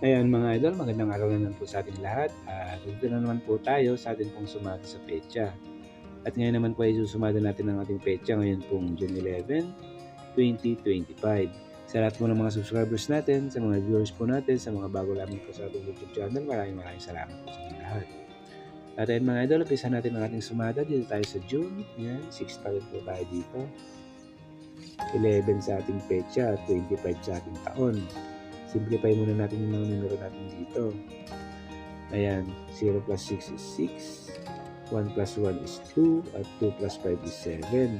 Ayan mga idol, magandang araw na naman po sa ating lahat. At dito na naman po tayo sa ating pong sumada sa pecha. At ngayon naman po ay susumada natin ang ating pecha ngayon pong June 11, 2025. Sa lahat po ng mga subscribers natin, sa mga viewers po natin, sa mga bago lamang po sa ating YouTube channel, maraming maraming salamat po sa inyo lahat. At ayun mga idol, umpisa natin ang ating sumada dito tayo sa June. Yan, 6 pa rin po tayo dito. 11 sa ating pecha at 25 sa ating taon simplify muna natin yung mga numero natin dito. Ayan, 0 plus 6 is 6, 1 plus 1 is 2, at 2 plus 5 is 7.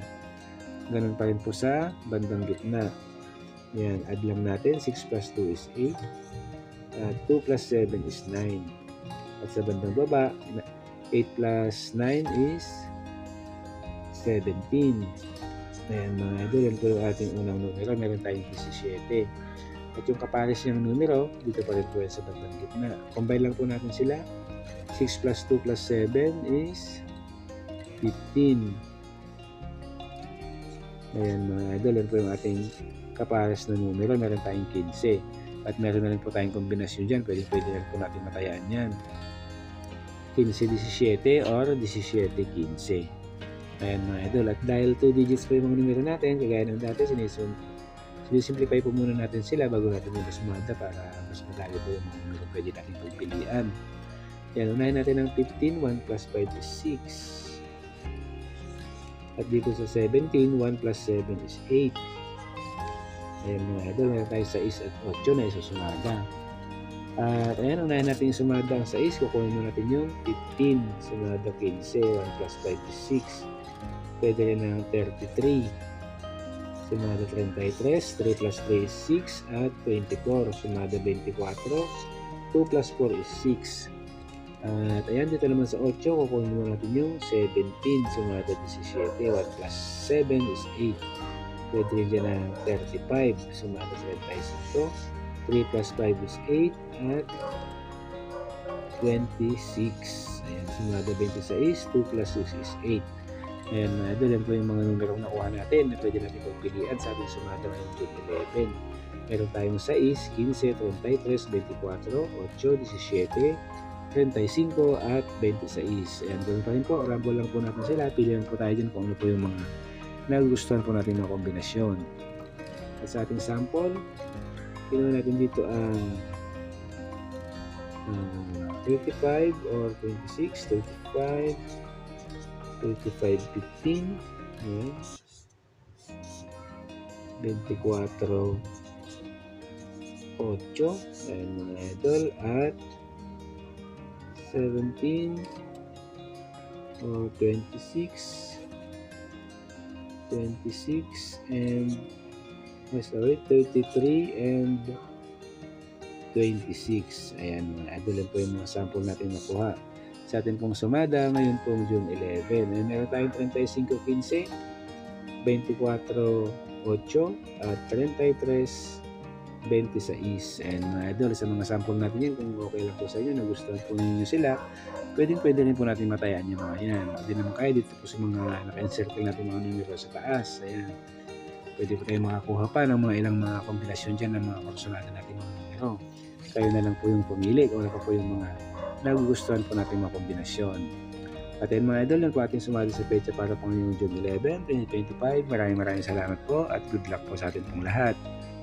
Ganun pa rin po sa bandang gitna. Ayan, add lang natin, 6 plus 2 is 8, at 2 plus 7 is 9. At sa bandang baba, 8 plus 9 is 17. Ayan mga idol, yan po yung ating unang numero. Meron tayong 17. At yung kapares niyang numero, dito pa rin po yan sa bandang gitna. Combine lang po natin sila. 6 plus 2 plus 7 is 15. Ayan mga idol, yan po yung ating kapares na numero. Meron tayong 15. At meron na rin po tayong kombinasyon dyan. Pwede, pwede rin po natin matayaan yan. 15-17 or 17-15. Ayan mga idol. At dahil 2 digits po yung mga numero natin, kagaya ng dati, sinisun Sinisimplify po muna natin sila bago natin yung sumada para mas madali po yung mga numero pwede natin pagpilian. Yan, unahin natin ang 15, 1 plus 5 is 6. At dito sa 17, 1 plus 7 is 8. Ayan mga idol, meron tayo sa 6 at 8 na isusumada. At ayan, unahin natin yung sumada ang 6. Kukunin mo natin yung 15. Sumada 15, 1 plus 5 is 6. Pwede rin ang 33. Sumada 33, 3 plus 3 is 6 at 24. Sumada 24, 2 plus 4 is 6. At ayan, dito naman sa 8, kukunin mo natin yung 17. Sumada 17, 1 plus 7 is 8. Pwede rin dyan ang 35. Sumada 35. 3 plus 5 is 8 at 26. Ayan, sumada 26. 2 plus 6 is 8. Mga idol, yan po yung mga numero na nakuha natin na pwede natin pagpilian sa ating sumada ngayong June 11. Meron tayong 6, 15, 33, 24, 8, 17, 35 at 26. Ayan, ganoon pa rin po. Rumble lang po natin sila. Pilihan po tayo dyan kung ano po yung mga nagugustuhan po natin na kombinasyon. At sa ating sample, kinuha natin dito ang uh, 35 or 26, 35, 35.15 Ayan. 24 8 Ayan mga idol at 17 or 26 26 and sorry 33 and 26 ayan mga idol yan po yung mga sample natin nakuha sa atin pong sumada ngayon pong June 11. Ay, meron tayong 35.15, 24.8 at 33.26. And mga idol, sa mga sample natin yan, kung okay lang po sa inyo, nagustuhan po ninyo sila, pwedeng pwede rin po natin matayaan yung mga yan. Hindi naman kaya dito po sa mga naka-encircle natin mga numero sa taas. Ayan. Pwede po tayo makakuha pa ng mga ilang mga kombinasyon dyan ng mga kursunada natin mga numero. Kayo na lang po yung pumili kung ano pa po yung mga nagugustuhan po natin mga kombinasyon. At ayun mga idol, yan po ating sumali sa pecha para pang yung June 11, 2025. Maraming maraming salamat po at good luck po sa atin pong lahat.